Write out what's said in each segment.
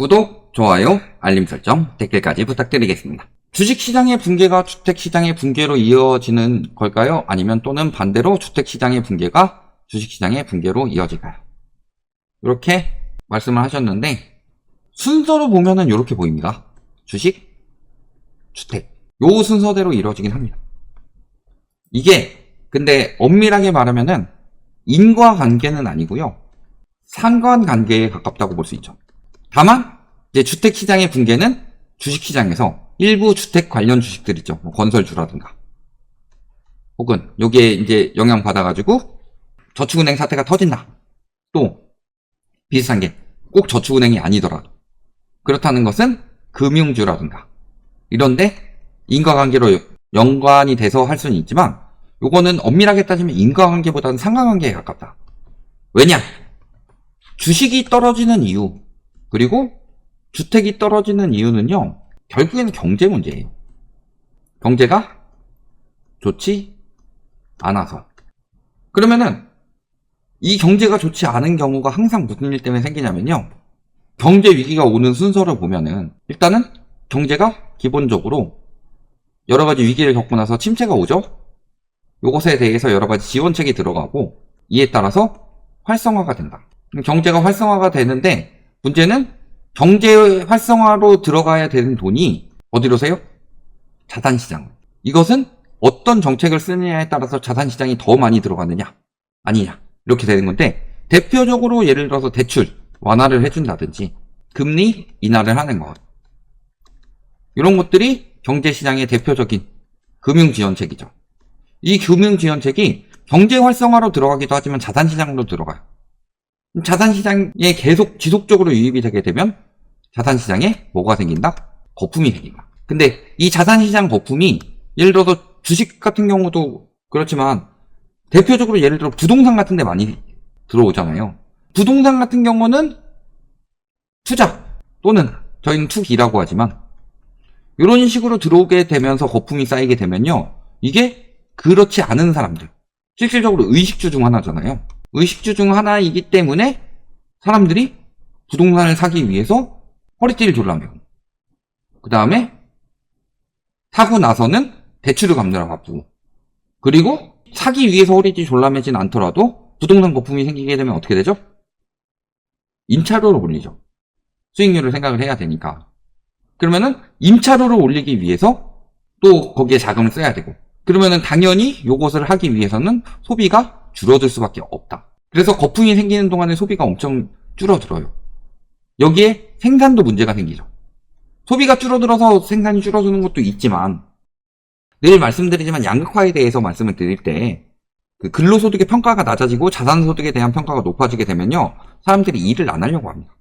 구독, 좋아요, 알림 설정, 댓글까지 부탁드리겠습니다. 주식시장의 붕괴가 주택시장의 붕괴로 이어지는 걸까요? 아니면 또는 반대로 주택시장의 붕괴가 주식시장의 붕괴로 이어질까요? 이렇게 말씀을 하셨는데 순서로 보면은 이렇게 보입니다. 주식, 주택. 요 순서대로 이루어지긴 합니다. 이게 근데 엄밀하게 말하면은 인과관계는 아니고요. 상관관계에 가깝다고 볼 수 있죠. 다만 이제 주택 시장의 붕괴는 주식 시장에서 일부 주택 관련 주식들 있죠. 뭐 건설주라든가 혹은 여기에 이제 영향 받아가지고 저축은행 사태가 터진다. 또 비슷한 게 꼭 저축은행이 아니더라도 그렇다는 것은 금융주라든가 이런데 인과관계로 연관이 돼서 할 수는 있지만 요거는 엄밀하게 따지면 인과관계보다는 상관관계에 가깝다. 왜냐? 주식이 떨어지는 이유 그리고 주택이 떨어지는 이유는요 결국에는 경제 문제예요. 경제가 좋지 않아서 그러면은 이 경제가 좋지 않은 경우가 항상 무슨 일 때문에 생기냐면요. 경제 위기가 오는 순서를 보면은 일단은 경제가 기본적으로 여러 가지 위기를 겪고 나서 침체가 오죠. 요것에 대해서 여러 가지 지원책이 들어가고 이에 따라서 활성화가 된다. 경제가 활성화가 되는데 문제는 경제 활성화로 들어가야 되는 돈이 어디로세요? 자산시장. 이것은 어떤 정책을 쓰느냐에 따라서 자산시장이 더 많이 들어가느냐 아니냐 이렇게 되는 건데 대표적으로 예를 들어서 대출 완화를 해준다든지 금리 인하를 하는 것 이런 것들이 경제시장의 대표적인 금융지원책이죠. 이 금융지원책이 경제 활성화로 들어가기도 하지만 자산시장으로 들어가요. 자산시장에 계속 지속적으로 유입이 되게 되면 자산시장에 뭐가 생긴다? 거품이 생긴다. 근데 이 자산시장 거품이 예를 들어서 주식 같은 경우도 그렇지만 대표적으로 예를 들어 부동산 같은 데 많이 들어오잖아요. 부동산 같은 경우는 투자 또는 저희는 투기라고 하지만 이런 식으로 들어오게 되면서 거품이 쌓이게 되면요. 이게 그렇지 않은 사람들. 실질적으로 의식주 중 하나잖아요. 의식주 중 하나이기 때문에 사람들이 부동산을 사기 위해서 허리띠를 졸라 매고 그 다음에 사고 나서는 대출을 갚느라 바쁘고 그리고 사기 위해서 허리띠 졸라 매진 않더라도 부동산 거품이 생기게 되면 어떻게 되죠? 임차료를 올리죠. 수익률을 생각을 해야 되니까. 그러면은 임차료를 올리기 위해서 또 거기에 자금을 써야 되고 그러면은 당연히 요것을 하기 위해서는 소비가 줄어들 수밖에 없다. 그래서 거품이 생기는 동안에 소비가 엄청 줄어들어요. 여기에 생산도 문제가 생기죠. 소비가 줄어들어서 생산이 줄어드는 것도 있지만 늘 말씀드리지만 양극화에 대해서 말씀을 드릴 때 그 근로소득의 평가가 낮아지고 자산소득에 대한 평가가 높아지게 되면요 사람들이 일을 안 하려고 합니다.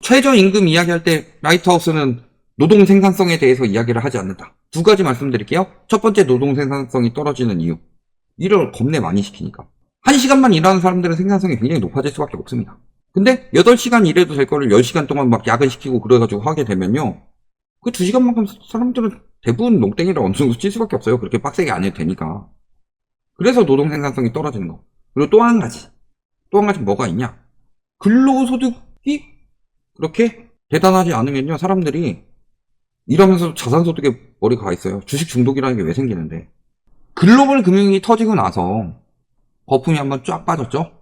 최저임금 이야기할 때 라이트하우스는 노동 생산성에 대해서 이야기를 하지 않는다. 두 가지 말씀드릴게요. 첫 번째 노동 생산성이 떨어지는 이유. 일을 겁내 많이 시키니까. 한 시간만 일하는 사람들은 생산성이 굉장히 높아질 수밖에 없습니다. 근데 8시간 일해도 될 거를 10시간 동안 막 야근시키고 그래가지고 하게 되면요. 그 2시간만큼 사람들은 대부분 농땡이를 어느 정도 칠 수밖에 없어요. 그렇게 빡세게 안 해도 되니까. 그래서 노동 생산성이 떨어지는 거. 그리고 또 한 가지. 또 한 가지 뭐가 있냐. 근로소득이 그렇게 대단하지 않으면요. 사람들이 일하면서 자산소득에 머리가 가 있어요. 주식 중독이라는 게 왜 생기는데. 글로벌 금융이 터지고 나서 거품이 한번 쫙 빠졌죠?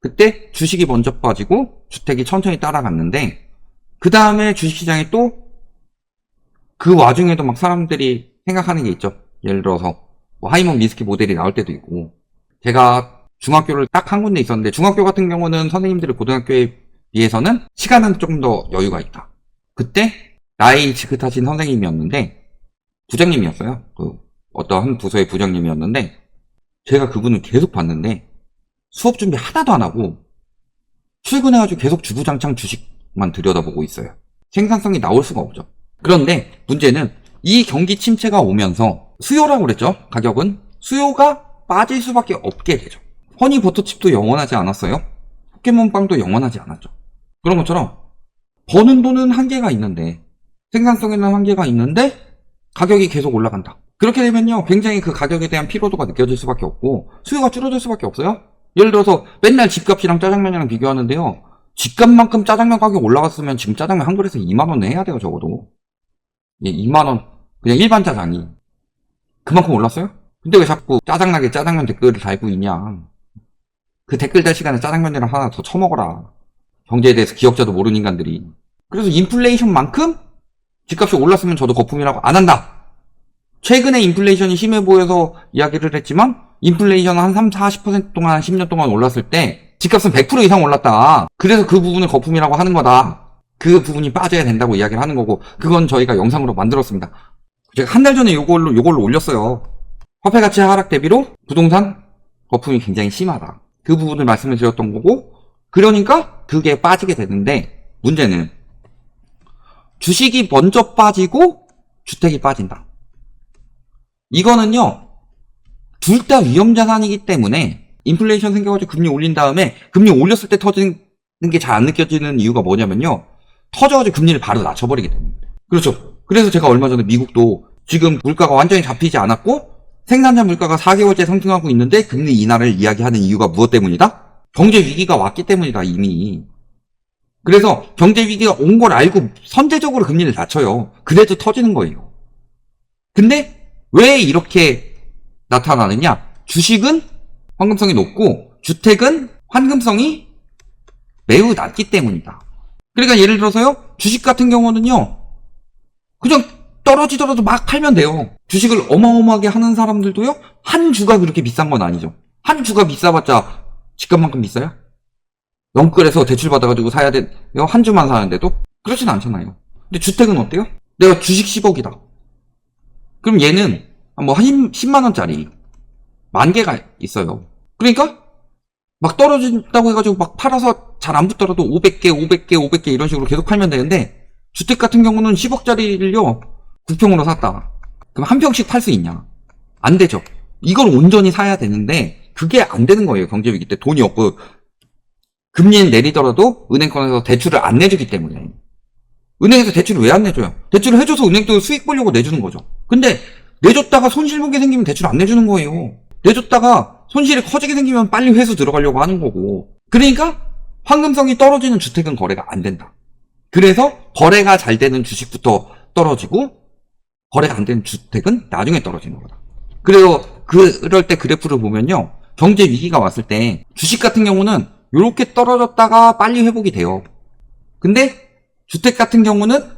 그때 주식이 먼저 빠지고 주택이 천천히 따라갔는데 그 다음에 주식시장에 또그 와중에도 막 사람들이 생각하는 게 있죠. 예를 들어서 뭐 하이먼 미스키 모델이 나올 때도 있고 제가 중학교를 딱 한 군데 있었는데 중학교 같은 경우는 선생님들이 고등학교에 비해서는 시간은 조금 더 여유가 있다. 그때 나이 지긋하신 선생님이었는데 부장님이었어요. 그 어떤 한 부서의 부장님이었는데 제가 그분을 계속 봤는데 수업 준비 하나도 안 하고 출근해가지고 계속 주구장창 주식만 들여다보고 있어요. 생산성이 나올 수가 없죠. 그런데 문제는 이 경기 침체가 오면서 수요라고 그랬죠. 가격은 수요가 빠질 수밖에 없게 되죠. 허니 버터칩도 영원하지 않았어요. 포켓몬빵도 영원하지 않았죠. 그런 것처럼 버는 돈은 한계가 있는데 생산성에는 한계가 있는데 가격이 계속 올라간다. 그렇게 되면요, 굉장히 그 가격에 대한 피로도가 느껴질 수밖에 없고, 수요가 줄어들 수밖에 없어요? 예를 들어서 맨날 집값이랑 짜장면이랑 비교하는데요, 집값만큼 짜장면 가격 올라갔으면 지금 짜장면 한 그릇에 2만원 해야 돼요, 적어도. 예, 2만원. 그냥 일반 짜장이. 그만큼 올랐어요? 근데 왜 자꾸 짜장나게 짜장면 댓글을 달고 있냐. 그 댓글 달 시간에 짜장면이랑 하나 더 처먹어라. 경제에 대해서 기억자도 모르는 인간들이. 그래서 인플레이션만큼 집값이 올랐으면 저도 거품이라고 안 한다. 최근에 인플레이션이 심해 보여서 이야기를 했지만 인플레이션 한 3, 40% 동안 10년 동안 올랐을 때 집값은 100% 이상 올랐다. 그래서 그 부분을 거품이라고 하는 거다. 그 부분이 빠져야 된다고 이야기를 하는 거고 그건 저희가 영상으로 만들었습니다. 제가 한 달 전에 요걸로 요걸로 올렸어요. 화폐 가치 하락 대비로 부동산 거품이 굉장히 심하다. 그 부분을 말씀을 드렸던 거고 그러니까 그게 빠지게 되는데 문제는 주식이 먼저 빠지고 주택이 빠진다. 이거는요, 둘 다 위험 자산이기 때문에 인플레이션 생겨가지고 금리 올린 다음에 금리 올렸을 때 터지는 게 잘 안 느껴지는 이유가 뭐냐면요. 터져가지고 금리를 바로 낮춰버리기 때문에. 그렇죠. 그래서 제가 얼마 전에 미국도 지금 물가가 완전히 잡히지 않았고 생산자 물가가 4개월째 상승하고 있는데 금리 인하를 이야기하는 이유가 무엇 때문이다? 경제 위기가 왔기 때문이다, 이미. 그래서 경제 위기가 온 걸 알고 선제적으로 금리를 낮춰요. 그래도 터지는 거예요. 근데 왜 이렇게 나타나느냐? 주식은 황금성이 높고 주택은 환금성이 매우 낮기 때문이다. 그러니까 예를 들어서요. 주식 같은 경우는요. 그냥 떨어지더라도 막 팔면 돼요. 주식을 어마어마하게 하는 사람들도요. 한 주가 그렇게 비싼 건 아니죠. 한 주가 비싸봤자 집값만큼 비싸요? 영끌에서 대출 받아가지고 사야 돼. 한 주만 사는데도? 그렇진 않잖아요. 근데 주택은 어때요? 내가 주식 10억이다. 그럼 얘는 뭐 한 10만 원짜리 만 개가 있어요. 그러니까 막 떨어진다고 해가지고 막 팔아서 잘 안 붙더라도 500개, 500개, 500개 이런 식으로 계속 팔면 되는데 주택 같은 경우는 10억짜리를요 9평으로 샀다. 그럼 한 평씩 팔 수 있냐? 안 되죠. 이걸 온전히 사야 되는데 그게 안 되는 거예요. 경제 위기 때 돈이 없고 금리는 내리더라도 은행권에서 대출을 안 내주기 때문에 은행에서 대출을 왜 안 내줘요? 대출을 해줘서 은행도 수익 보려고 내주는 거죠. 근데 내줬다가 손실 보게 생기면 대출 안 내주는 거예요. 내줬다가 손실이 커지게 생기면 빨리 회수 들어가려고 하는 거고. 그러니까 황금성이 떨어지는 주택은 거래가 안 된다. 그래서 거래가 잘 되는 주식부터 떨어지고 거래가 안 되는 주택은 나중에 떨어지는 거다. 그래요. 그럴 때 그래프를 보면요. 경제 위기가 왔을 때 주식 같은 경우는 이렇게 떨어졌다가 빨리 회복이 돼요. 근데 주택 같은 경우는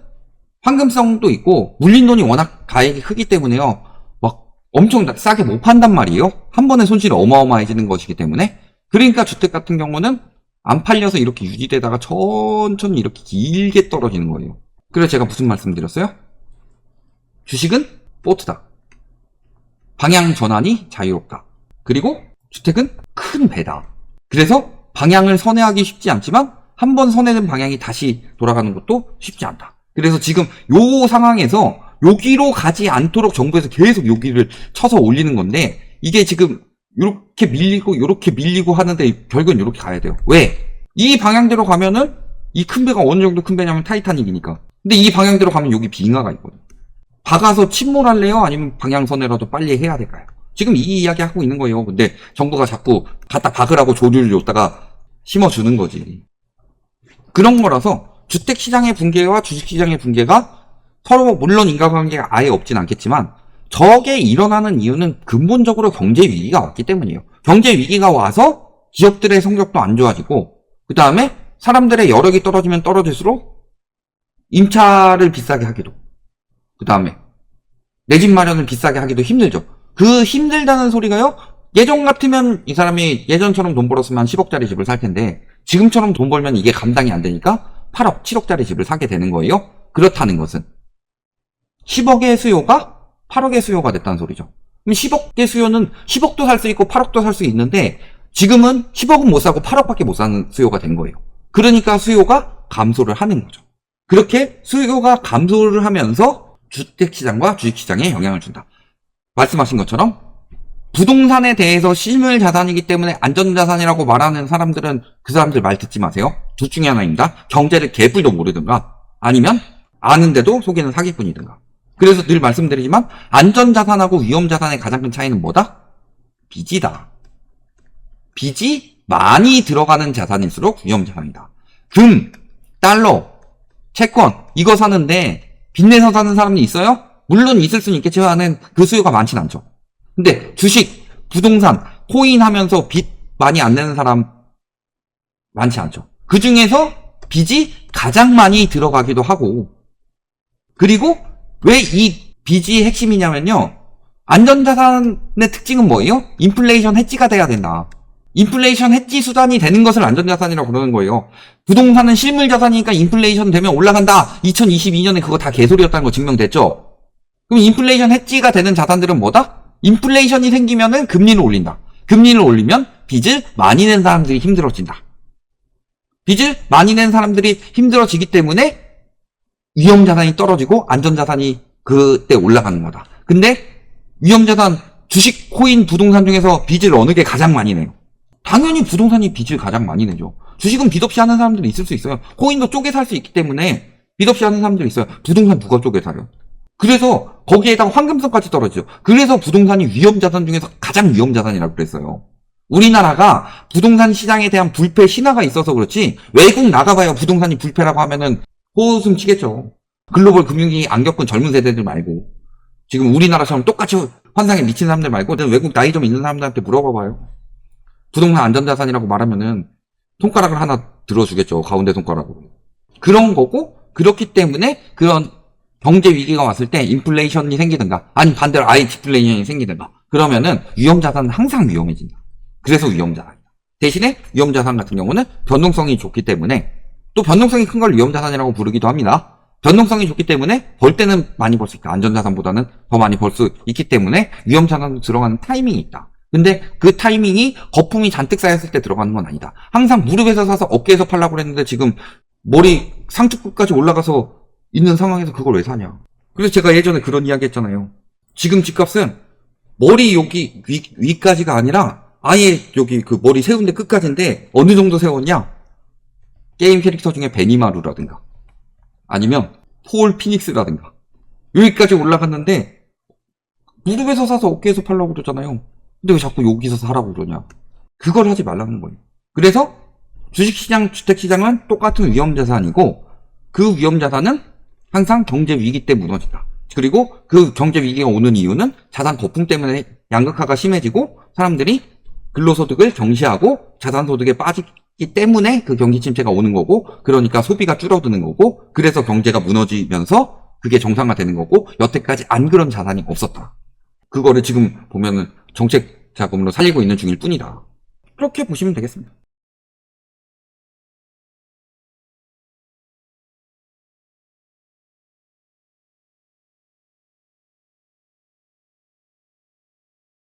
황금성도 있고 물린 돈이 워낙 가액이 크기 때문에요. 막 엄청 싸게 못 판단 말이에요. 한 번에 손실이 어마어마해지는 것이기 때문에. 그러니까 주택 같은 경우는 안 팔려서 이렇게 유지되다가 천천히 이렇게 길게 떨어지는 거예요. 그래서 제가 무슨 말씀 드렸어요? 주식은 보트다. 방향 전환이 자유롭다. 그리고 주택은 큰 배다. 그래서 방향을 선회하기 쉽지 않지만 한 번 선회된 방향이 다시 돌아가는 것도 쉽지 않다. 그래서 지금 요 상황에서 여기로 가지 않도록 정부에서 계속 여기를 쳐서 올리는 건데 이게 지금 이렇게 밀리고 이렇게 밀리고 하는데 결국은 이렇게 가야 돼요. 왜? 이 방향대로 가면은 이 큰 배가 어느 정도 큰 배냐면 타이타닉이니까. 근데 이 방향대로 가면 여기 빙하가 있거든. 박아서 침몰할래요? 아니면 방향선회라도 빨리 해야 될까요? 지금 이 이야기 하고 있는 거예요. 근데 정부가 자꾸 갖다 박으라고 조류를 줬다가 심어주는 거지. 그런 거라서 주택시장의 붕괴와 주식시장의 붕괴가 서로 물론 인과관계가 아예 없진 않겠지만 저게 일어나는 이유는 근본적으로 경제 위기가 왔기 때문이에요. 경제 위기가 와서 기업들의 성적도 안 좋아지고 그 다음에 사람들의 여력이 떨어지면 떨어질수록 임차를 비싸게 하기도 그 다음에 내 집 마련을 비싸게 하기도 힘들죠. 그 힘들다는 소리가요. 예전 같으면 이 사람이 예전처럼 돈 벌었으면 한 10억짜리 집을 살 텐데 지금처럼 돈 벌면 이게 감당이 안 되니까 8억, 7억짜리 집을 사게 되는 거예요. 그렇다는 것은 10억의 수요가 8억의 수요가 됐다는 소리죠. 그럼 10억의 수요는 10억도 살 수 있고 8억도 살 수 있는데 지금은 10억은 못 사고 8억밖에 못 사는 수요가 된 거예요. 그러니까 수요가 감소를 하는 거죠. 그렇게 수요가 감소를 하면서 주택시장과 주식시장에 영향을 준다. 말씀하신 것처럼 부동산에 대해서 실물 자산이기 때문에 안전자산이라고 말하는 사람들은 그 사람들 말 듣지 마세요. 둘 중에 하나입니다. 경제를 개뿔도 모르든가 아니면 아는데도 속이는 사기꾼이든가. 그래서 늘 말씀드리지만 안전자산하고 위험자산의 가장 큰 차이는 뭐다? 빚이다. 빚이 많이 들어가는 자산일수록 위험자산이다. 금, 달러, 채권 이거 사는데 빚내서 사는 사람이 있어요? 물론 있을 수는 있겠지만은 그 수요가 많진 않죠. 근데 주식, 부동산, 코인 하면서 빚 많이 안 내는 사람 많지 않죠. 그 중에서 빚이 가장 많이 들어가기도 하고 그리고 왜 이 빚이 핵심이냐면요. 안전자산의 특징은 뭐예요? 인플레이션 해지가 돼야 된다. 인플레이션 해지 수단이 되는 것을 안전자산이라고 그러는 거예요. 부동산은 실물 자산이니까 인플레이션 되면 올라간다. 2022년에 그거 다 개소리였다는 거 증명됐죠? 그럼 인플레이션 해지가 되는 자산들은 뭐다? 인플레이션이 생기면은 금리를 올린다. 금리를 올리면 빚을 많이 낸 사람들이 힘들어진다. 빚을 많이 낸 사람들이 힘들어지기 때문에 위험자산이 떨어지고 안전자산이 그때 올라가는 거다. 근데 위험자산, 주식, 코인, 부동산 중에서 빚을 어느 게 가장 많이 내요? 당연히 부동산이 빚을 가장 많이 내죠. 주식은 빚 없이 하는 사람들이 있을 수 있어요. 코인도 쪼개 살 수 있기 때문에 빚 없이 하는 사람들이 있어요. 부동산 누가 쪼개 사요? 그래서 거기에다가 황금성까지 떨어지죠. 그래서 부동산이 위험자산 중에서 가장 위험자산이라고 그랬어요. 우리나라가 부동산 시장에 대한 불패 신화가 있어서 그렇지 외국 나가봐야 부동산이 불패라고 하면은 호웃음 치겠죠. 글로벌 금융위기 안 겪은 젊은 세대들 말고 지금 우리나라처럼 똑같이 환상에 미친 사람들 말고 외국 나이 좀 있는 사람들한테 물어봐봐요. 부동산 안전자산이라고 말하면은 손가락을 하나 들어주겠죠. 가운데 손가락으로. 그런 거고 그렇기 때문에 그런 경제 위기가 왔을 때 인플레이션이 생기든가 아니 반대로 아예 디플레이션이 생기든가 그러면은 위험 자산은 항상 위험해진다. 그래서 위험 자산이다. 대신에 위험 자산 같은 경우는 변동성이 좋기 때문에 또 변동성이 큰 걸 위험 자산이라고 부르기도 합니다. 변동성이 좋기 때문에 벌 때는 많이 벌 수 있다. 안전자산보다는 더 많이 벌 수 있기 때문에 위험자산으로 들어가는 타이밍이 있다. 근데 그 타이밍이 거품이 잔뜩 쌓였을 때 들어가는 건 아니다. 항상 무릎에서 사서 어깨에서 팔라고 그랬는데 지금 머리 상투끝까지 올라가서 있는 상황에서 그걸 왜 사냐. 그래서 제가 예전에 그런 이야기 했잖아요. 지금 집값은 머리 여기 위, 위까지가 아니라 아예 여기 그 머리 세운 데 끝까지인데 어느 정도 세웠냐? 게임 캐릭터 중에 베니마루라든가 아니면 폴 피닉스라든가 여기까지 올라갔는데 무릎에서 사서 어깨에서 팔라고 그러잖아요. 근데 왜 자꾸 여기서 사라고 그러냐? 그걸 하지 말라는 거예요. 그래서 주식시장, 주택시장은 똑같은 위험자산이고 그 위험자산은 항상 경제 위기 때 무너진다. 그리고 그 경제 위기가 오는 이유는 자산 거품 때문에 양극화가 심해지고 사람들이 근로소득을 경시하고 자산소득에 빠지기 때문에 그 경기 침체가 오는 거고 그러니까 소비가 줄어드는 거고 그래서 경제가 무너지면서 그게 정상화되는 거고 여태까지 안 그런 자산이 없었다. 그거를 지금 보면은 정책 자금으로 살리고 있는 중일 뿐이다. 그렇게 보시면 되겠습니다.